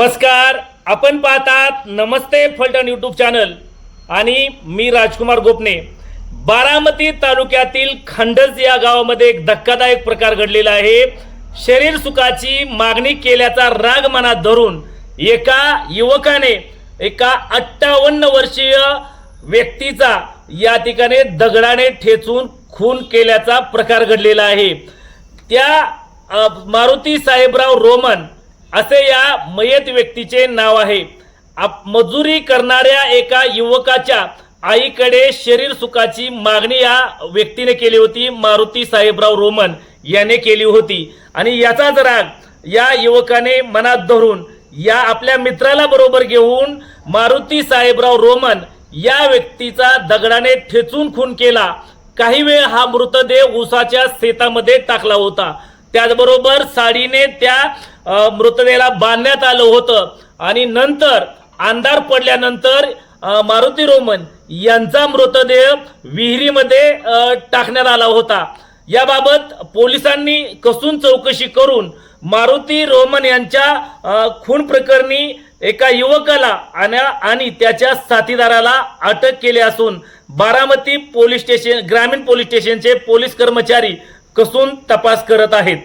नमस्कार. आपण पाहतात नमस्ते फलटण यूट्यूब चॅनल आणि मी राजकुमार गोपने. बारामती तालुक्यातील खंडज या गावामध्ये एक धक्कादायक प्रकार घडलेला आहे. शरीर सुखाची मागणी केल्याचा राग मनात धरून एका युवकाने एका अठ्ठावन्न वर्षीय व्यक्तीचा या ठिकाणी दगडाने ठेचून खून केल्याचा प्रकार घडलेला आहे. त्या मारुती साहेबराव रोमन असे या मयत व्यक्तीचे नाव आहे. आप- मजुरी करणाऱ्या एका युवकाच्या आईकडे शरीर सुखाची मागणी या व्यक्तीने केली होती मारुती साहेबराव रोमन याने केली होती. आणि याचाच राग या युवकाने मनात धरून या आपल्या मित्राला बरोबर घेऊन मारुती साहेबराव रोमन या व्यक्तीचा दगडाने ठेचून खून केला. काही वेळ हा मृतदेह उसाच्या शेतामध्ये टाकला होता. त्याचबरोबर साडीने त्या मृतदेहाला बांधण्यात आलं होतं. आणि नंतर अंधार पडल्यानंतर मारुती रोमन यांचा मृतदेह विहिरीमध्ये टाकण्यात आला होता. याबाबत पोलिसांनी कसून चौकशी करून मारुती रोमन यांच्या खून प्रकरणी एका युवकाला आणि त्याच्या साथीदाराला अटक केली असून बारामती पोलीस स्टेशन ग्रामीण पोलीस स्टेशनचे पोलीस कर्मचारी कसून तपास करत आहेत.